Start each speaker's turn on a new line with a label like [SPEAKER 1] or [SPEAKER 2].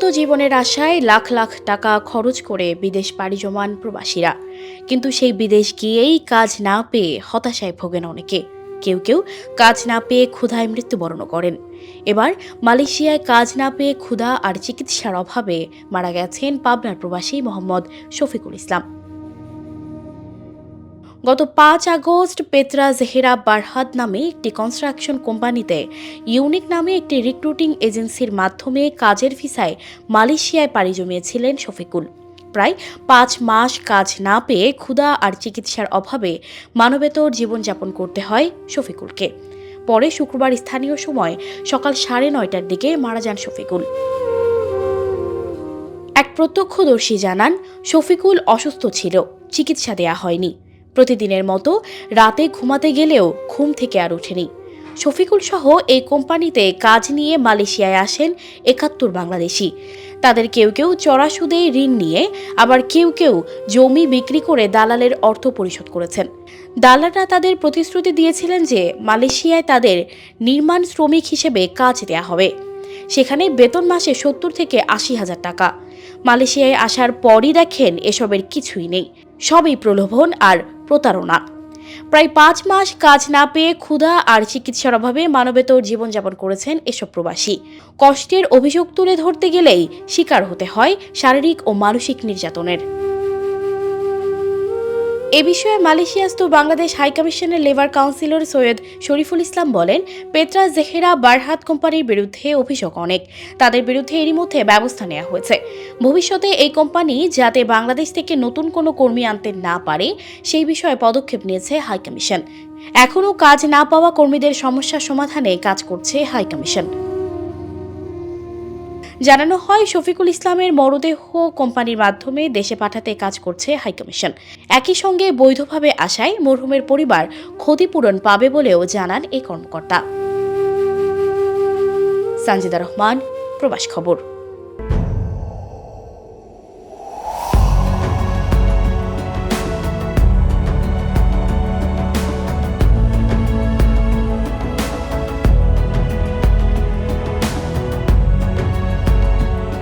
[SPEAKER 1] উন্নত জীবনের আশায় লাখ লাখ টাকা খরচ করে বিদেশ পাড়ি জমান প্রবাসীরা। কিন্তু সেই বিদেশ গিয়েই কাজ না পেয়ে হতাশায় ভোগেন অনেকে। কেউ কেউ কাজ না পেয়ে ক্ষুধায় মৃত্যুবরণ করেন। এবার মালয়েশিয়ায় কাজ না পেয়ে ক্ষুধা আর চিকিৎসার অভাবে মারা গেছেন পাবনার প্রবাসী মোহাম্মদ শফিকুল ইসলাম। গত পাঁচ আগস্ট পেত্রা জেহেরা বারহাদ নামে একটি কনস্ট্রাকশন কোম্পানিতে, ইউনিক নামে একটি রিক্রুটিং এজেন্সির মাধ্যমে কাজের ভিসায় মালয়েশিয়ায় পাড়ি জমিয়েছিলেন শফিকুল। প্রায় পাঁচ মাস কাজ না পেয়ে ক্ষুধা আর চিকিৎসার অভাবে মানবেতর জীবনযাপন করতে হয় শফিকুলকে। পরে শুক্রবার স্থানীয় সময় সকাল সাড়ে নয়টার দিকে মারা যান শফিকুল। এক প্রত্যক্ষদর্শী জানান, শফিকুল অসুস্থ ছিল, চিকিৎসা দেয়া হয়নি। প্রতিদিনের মতো রাতে ঘুমাতে গেলেও ঘুম থেকে আর ওঠেনি। শফিকুল সহ এই কোম্পানিতে কাজ নিয়ে মালয়েশিয়ায় আসেন একাত্তর বাংলাদেশি। তাদের কেউ কেউ চড়া সুদে ঋণ নিয়ে আবার কেউ কেউ জমি বিক্রি করে দালালের অর্থ পরিশোধ করেছেন। দালালরা তাদের প্রতিশ্রুতি দিয়েছিলেন যে মালয়েশিয়ায় তাদের নির্মাণ শ্রমিক হিসেবে কাজ দেয়া হবে। সেখানে বেতন মাসে সত্তর থেকে আশি হাজার টাকা। মালয়েশিয়ায় আসার পরই দেখেন এসবের কিছুই নেই। সবই প্রলোভন আর প্রতারণা। প্রায় পাঁচ মাস কাজ না পেয়ে ক্ষুধা আর চিকিৎসার অভাবে মানবেতর জীবনযাপন করেছেন এসব প্রবাসী। কষ্টের অভিযোগ তুলে ধরতে গেলেই শিকার হতে হয় শারীরিক ও মানসিক নির্যাতনের। এ বিষয়ে মালয়েশিয়াস্থ বাংলাদেশ হাইকমিশনের লেবার কাউন্সিলর সৈয়দ শরীফুল ইসলাম বলেন, পেত্রা জেহেরা বারহাত কোম্পানির বিরুদ্ধে অভিযোগ অনেক। তাদের বিরুদ্ধে এরই মধ্যে ব্যবস্থা নেওয়া হয়েছে। ভবিষ্যতে এই কোম্পানি যাতে বাংলাদেশ থেকে নতুন কোনো কর্মী আনতে না পারে, সেই বিষয়ে পদক্ষেপ নিয়েছে হাইকমিশন এখনও কাজ না পাওয়া কর্মীদের সমস্যা সমাধানে কাজ করছে হাইকমিশন জানানো হয়, শফিকুল ইসলামের মরদেহ কোম্পানির মাধ্যমে দেশে পাঠাতে কাজ করছে হাইকমিশন। একই সঙ্গে বৈধভাবে আসায় মরহুমের পরিবার ক্ষতিপূরণ পাবে বলেও জানান এই কর্মকর্তা। সানজিদা রহমান, প্রবাস খবর।